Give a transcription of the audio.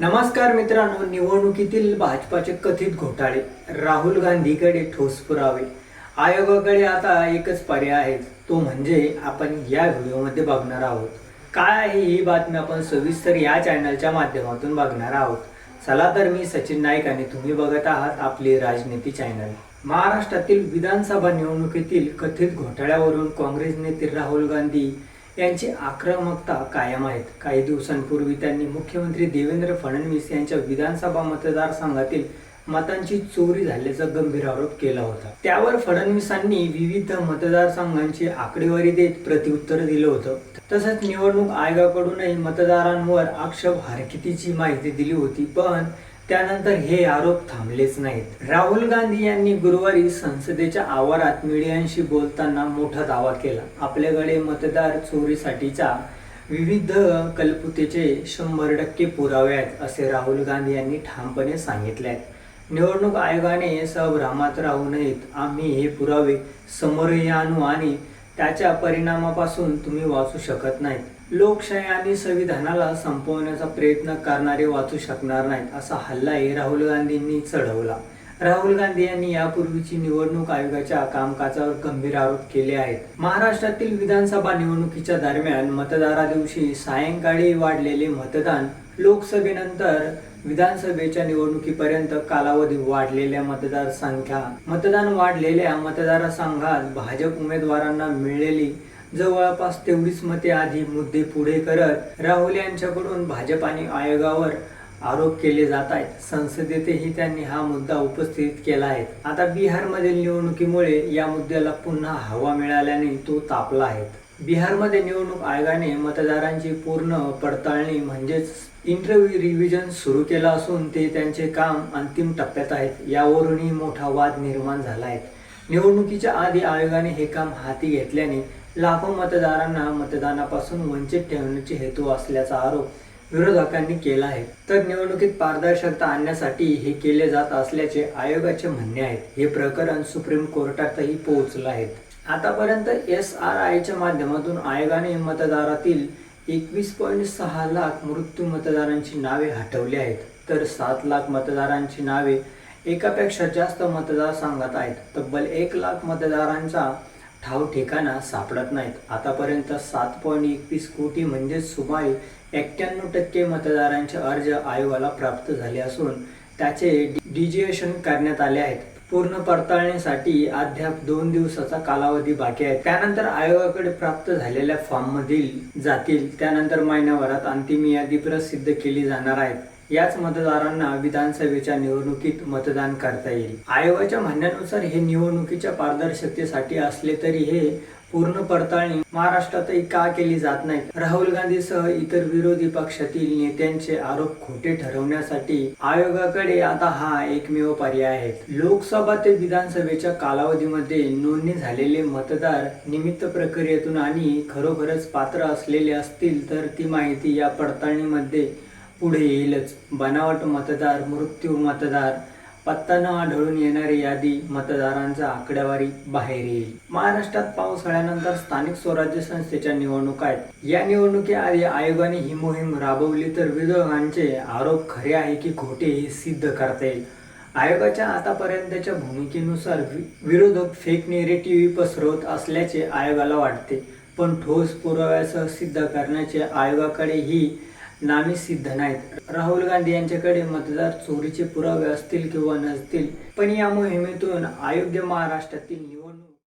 नमस्कार मित्रांनो निवडणुकीतील भाजपाचे कथित घोटाळे. राहुल गांधीकडे ठोस पुरावे. आयोगाकडे आता एकच पर्याय आहे. तो म्हणजे आपण या व्हिडिओमध्ये बघणार आहोत. काय आहे ही बातमी आपण सविस्तर या चॅनलच्या माध्यमातून बघणार आहोत. चला तर मी सचिन नाईक आणि तुम्ही बघत आहात आपली राजनीती चॅनल. महाराष्ट्रातील विधानसभा निवडणुकीतील कथित घोटाळ्यावरून काँग्रेस नेते राहुल गांधी यांची आक्रमकता कायम आहेत. काही दिवसांपूर्वी त्यांनी मुख्यमंत्री देवेंद्र फडणवीस यांच्या विधानसभा मतदारसंघातील मतांची चोरी झाल्याचा गंभीर आरोप केला होता. त्यावर फडणवीसांनी विविध मतदारसंघांची आकडेवारी देत प्रत्युत्तर दिलं होतं. तसंच निवडणूक आयोगाकडूनही मतदारांवर आक्षेप हरकतीची माहिती दिली होती. पण त्यानंतर हे आरोप थांबलेच नाहीत. राहुल गांधी यांनी गुरुवारी संसदेच्या आवारात मीडियांशी बोलताना मोठा दावा केला. आपल्याकडे मतदार चोरीसाठीच्या विविध कल्पतेचे शंभर टक्के पुरावे आहेत असे राहुल गांधी यांनी ठामपणे सांगितले आहेत निवडणूक आयोगाने संभ्रमात राहू नयेत आम्ही हे पुरावे समोरही आणू आणि त्याच्या परिणामापासून तुम्ही वाचू शकत नाहीत. लोकशाही आणि संविधानाला संपवण्याचा प्रयत्न करणारे वाचू शकणार नाहीत असा हल्लाही राहुल गांधींनी चढवला. राहुल गांधी यांनी यापूर्वीची निवडणूक आयोगाच्या कामकाजावर गंभीर आरोप केले आहेत. महाराष्ट्रातील विधानसभा निवडणुकीच्या दरम्यान मतदारा दिवशी सायंकाळी वाढलेले मतदान लोकसभेनंतर विधानसभेच्या निवडणुकीपर्यंत कालावधी वाढलेल्या मतदारसंख्या मतदान वाढलेल्या मतदारसंघात भाजप उमेदवारांना मिळलेली जवळपास तेवढीच मते आधी मुद्दे पुढे करत राहुल यांच्याकडून भाजप आणि आयोगावर आरोप केले जात आहेत. संसदेतही त्यांनी हा मुद्दा उपस्थित केला आहे. आता बिहारमधील निवडणुकीमुळे या मुद्द्याला पुन्हा हवा मिळाल्याने तो तापला आहे. बिहारमध्ये निवडणूक आयोगाने मतदारांची पूर्ण पडताळणी म्हणजेच इंटरव्ह्यू रिव्हिजन सुरू केला असून ते त्यांचे काम अंतिम टप्प्यात आहेत. यावरूनही मोठा वाद निर्माण झाला आहे. निवडणुकीच्या आधी आयोगाने हे काम हाती घेतल्याने लाखो मतदारांना मतदानापासून वंचित ठेवण्याचे हेतू असल्याचा आरोप विरोधकांनी केला आहे. तर निवडणुकीत पारदर्शकता आणण्यासाठी हे केले जात असल्याचे आयोगाचे म्हणणे आहे. हे प्रकरण सुप्रीम कोर्टातही पोहोचलं आहे. आतापर्यंत एस आर आयच्या माध्यमातून आयोगाने मतदारातील एकवीस पॉईंट सहा लाख मृत्यू मतदारांची नावे हटवली आहेत. तर सात लाख मतदारांची नावे एकापेक्षा जास्त मतदारसंघात आहेत. तब्बल एक लाख मतदारांचा ठाव ठिकाणा सापडत नाहीत. आतापर्यंत सात पॉईंट एकवीस कोटी म्हणजेच सुमारे एक्क्याण्णव टक्के मतदारांचे अर्ज आयोगाला प्राप्त झाले असून त्याचे डिजिएशन करण्यात आले आहेत. पूर्ण पडताळणीसाठी अद्याप दोन दिवसाचा कालावधी बाकी आहे. त्यानंतर आयोगाकडे प्राप्त झालेल्या फॉर्म मधील जातील त्यानंतर महिन्याभरात अंतिम यादी प्रसिद्ध केली जाणार आहे. याच मतदारांना विधानसभेच्या निवडणुकीत मतदान करता येईल. आयोगाच्या म्हणण्यानुसार हे निवडणुकीच्या पारदर्शकतेसाठी असले तरी हे पूर्ण पडताळणी महाराष्ट्रातही का केली जात नाही? राहुल गांधीसह इतर विरोधी पक्षातील नेत्यांचे आरोप खोटे ठरवण्यासाठी आयोगाकडे आता हा एकमेव पर्याय आहे. लोकसभा ते विधानसभेच्या कालावधीमध्ये नोंदणी झालेले मतदार निमित्त प्रक्रियेतून आणि खरोखरच पात्र असलेले असतील तर ती माहिती या पडताळणीमध्ये पुढे येईलच. बनावट मतदार मृत्यू मतदार पत्ता न आढळून येणारी यादी मतदारांचा आकडेवारी बाहेर येईल. महाराष्ट्रात पावसाळ्यानंतर स्थानिक स्वराज्य संस्थेच्या निवडणुका आहेत. या निवडणुकीआधी आयोगाने ही मोहीम राबवली तर विरोधकांचे आरोप खरे आहे की खोटे हे सिद्ध करता येईल. आयोगाच्या आतापर्यंतच्या भूमिकेनुसार विरोधक फेक नेरेटिव्ह पसरवत असल्याचे आयोगाला वाटते. पण ठोस पुराव्यासह सिद्ध करण्याचे आयोगाकडे ही नामी सिद्ध नाहीत. राहुल गांधी यांच्याकडे मतदार चोरीचे पुरावे असतील किंवा नसतील पण या मोहिमेतून अयोग्य महाराष्ट्रातील निवडणूक